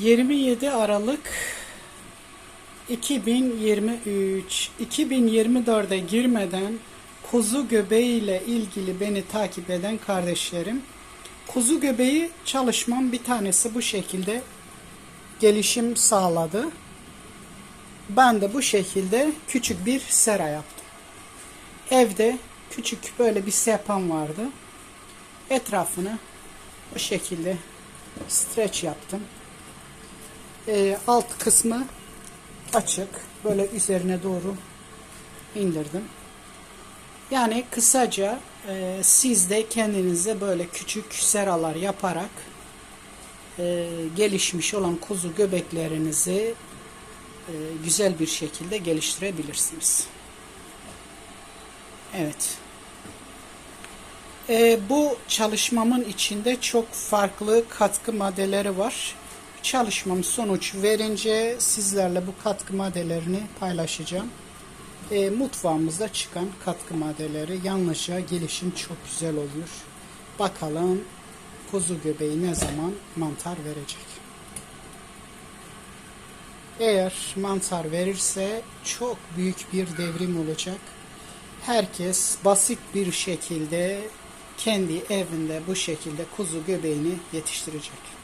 27 Aralık 2023 2024'e girmeden kuzu göbeği ile ilgili beni takip eden kardeşlerim kuzu göbeği çalışmam bir tanesi bu şekilde gelişim sağladı. Ben de bu şekilde küçük bir sera yaptım. Evde küçük böyle bir sehpam vardı. Etrafını bu şekilde streç yaptım. Ee, alt kısmı açık. Böyle üzerine doğru indirdim. Yani kısaca e, siz de kendinize böyle küçük seralar yaparak e, gelişmiş olan kuzu göbeklerinizi e, güzel bir şekilde geliştirebilirsiniz. Evet. E, bu çalışmamın içinde çok farklı katkı maddeleri var. Çalışmam sonuç verince sizlerle bu katkı maddelerini paylaşacağım. E, mutfağımızda çıkan katkı maddeleri yalnızca gelişim çok güzel oluyor. Bakalım kuzu göbeği ne zaman mantar verecek. Eğer mantar verirse çok büyük bir devrim olacak. Herkes basit bir şekilde kendi evinde bu şekilde kuzu göbeğini yetiştirecek.